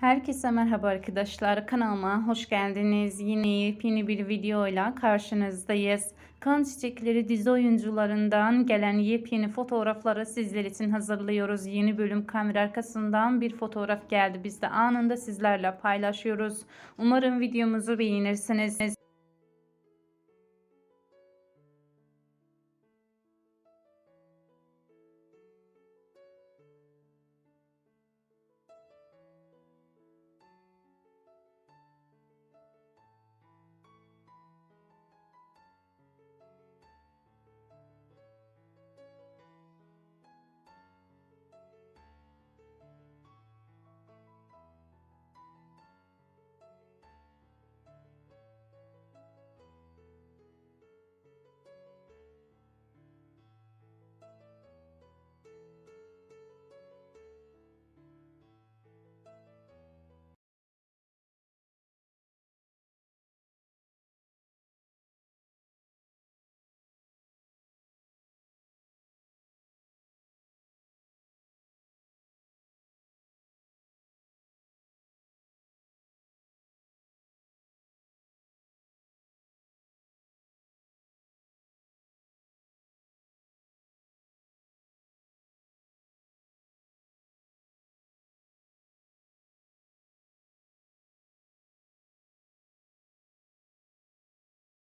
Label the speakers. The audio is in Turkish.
Speaker 1: Herkese merhaba arkadaşlar. Kanalıma hoş geldiniz. Yine yepyeni bir videoyla karşınızdayız. Kan Çiçekleri dizi oyuncularından gelen yepyeni fotoğrafları sizler için hazırlıyoruz. Yeni bölüm kamera arkasından bir fotoğraf geldi. Biz de anında sizlerle paylaşıyoruz. Umarım videomuzu beğenirsiniz.